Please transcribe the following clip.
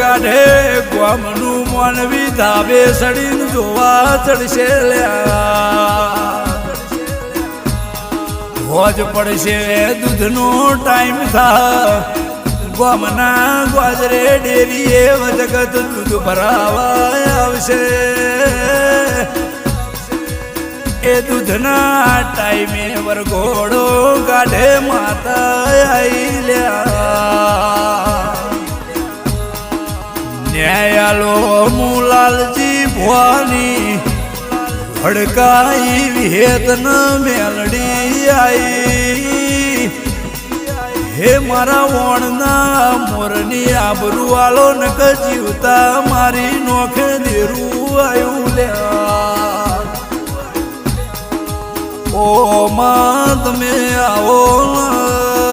કાઢે, ગોમનું માનવી ધાબે સડીને જોવા ચડશે હોજ પડશે, દૂધનો ટાઈમ થા ગોમના ગોજરે ડેરીએ જગત દૂધ ભરાવા આવશે. એ દૂધના ટાઈમે વરઘોડો કાઢે માતા આઈ લ્યા. ન્યાયાલો મુલાલજી ભવાની. ભડકાઈ વિહેતન મેલડી આઈ. હે મારા વણના મોરની આબરૂ આલો નક જીવતા મારી નોખે દેરું આવ્યું લ્યા ઓ માં, તમે આવો